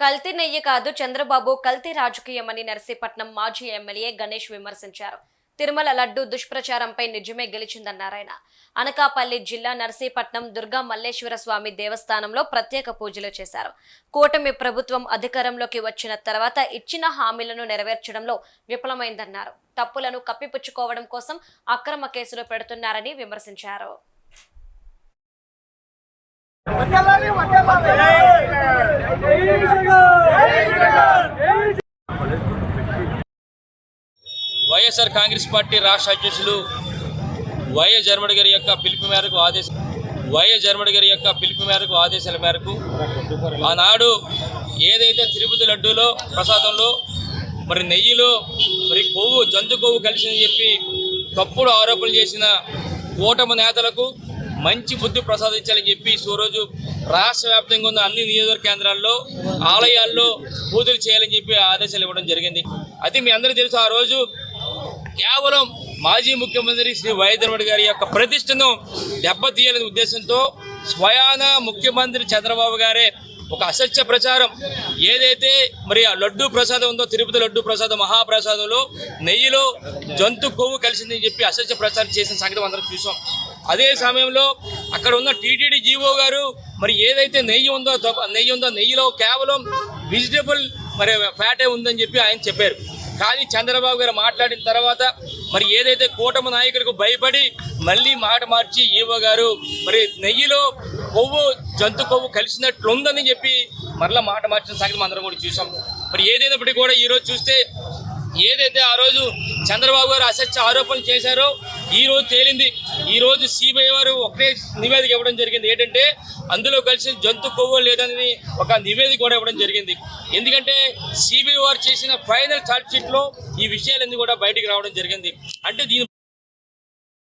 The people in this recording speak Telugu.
కల్తీ నెయ్యి కాదు చంద్రబాబు కల్తీ రాజకీయమని నర్సీపట్నం మాజీ ఎమ్మెల్యే గణేష్ విమర్శించారు. తిరుమల లడ్డు దుష్ప్రచారంపై నిజమే గెలిచిందన్నారాయన అనకాపల్లి జిల్లా నర్సీపట్నం దుర్గా మల్లేశ్వర స్వామి దేవస్థానంలో ప్రత్యేక పూజలు చేశారు. కూటమి ప్రభుత్వం అధికారంలోకి వచ్చిన తర్వాత ఇచ్చిన హామీలను నెరవేర్చడంలో విఫలమైందన్నారు. తప్పులను కప్పిపుచ్చుకోవడం కోసం అక్రమ కేసులు పెడుతున్నారని విమర్శించారు. వైఎస్ఆర్ కాంగ్రెస్ పార్టీ రాష్ట్ర అధ్యక్షులు వైఎస్ జర్మడి గారి యొక్క పిలుపు మేరకు ఆదేశం వైఎస్ జర్మడి గారి యొక్క పిలుపు మేరకు ఆదేశాల మేరకు ఆనాడు ఏదైతే తిరుపతి లడ్డూలో ప్రసాదంలో మరి నెయ్యిలో మరి కొవ్వు జంతు కొవ్వు కలిసిందని చెప్పి తప్పుడు ఆరోపణలు చేసిన కూటమి నేతలకు మంచి బుద్ధి ప్రసాదించాలని చెప్పి ఈరోజు రాష్ట్ర వ్యాప్తంగా ఉన్న అన్ని నియోజకవర్గ కేంద్రాల్లో ఆలయాల్లో పూజలు చేయాలని చెప్పి ఆదేశాలు ఇవ్వడం జరిగింది. అది మీ అందరికీ తెలుసు ఆ రోజు కేవలం మాజీ ముఖ్యమంత్రి శ్రీ వైద్యరమణ గారి యొక్క ప్రతిష్టను దెబ్బతీయాలనే ఉద్దేశంతో స్వయాన ముఖ్యమంత్రి చంద్రబాబు గారే ఒక అసత్య ప్రచారం. ఏదైతే మరి ఆ లడ్డు ప్రసాదం ఉందో తిరుపతి లడ్డు ప్రసాదం మహాప్రసాదంలో నెయ్యిలో జంతు కొవ్వు కలిసిందని చెప్పి అసత్య ప్రచారం చేసిన సంగతి అందరం చూసాం. అదే సమయంలో అక్కడ ఉన్న టీటీడీ జీవో గారు మరి ఏదైతే నెయ్యి ఉందో తప్ప- నెయ్యి ఉందో నెయ్యిలో కేవలం వెజిటబుల్ మరి ఫ్యాటే ఉందని చెప్పి ఆయన చెప్పారు. కానీ చంద్రబాబు గారు మాట్లాడిన తర్వాత మరి ఏదైతే కూటమి నాయకులకు భయపడి మళ్ళీ మాట మార్చి ఈవో గారు మరి నెయ్యిలో కొవ్వు జంతు కొవ్వు కలిసినట్లుందని చెప్పి మరలా మాట మార్చిన సంగతి అందరం కూడా చూసాం మరి ఏదైనప్పటికీ కూడా ఈరోజు చూస్తే ఏదైతే ఆ రోజు చంద్రబాబు గారు అసత్య ఆరోపణలు చేశారో ఈ రోజు తేలింది. ఈ రోజు సిబిఐ వారు ఒకటే నివేదిక ఇవ్వడం జరిగింది. ఏంటంటే అందులో కలిసి జంతు కొవ్వు లేదని ఒక నివేదిక కూడా ఇవ్వడం జరిగింది. ఎందుకంటే సిబిఐ వారు చేసిన ఫైనల్ ఛార్జ్ షీట్లో ఈ విషయాలన్నీ కూడా బయటికి రావడం జరిగింది. అంటే దీని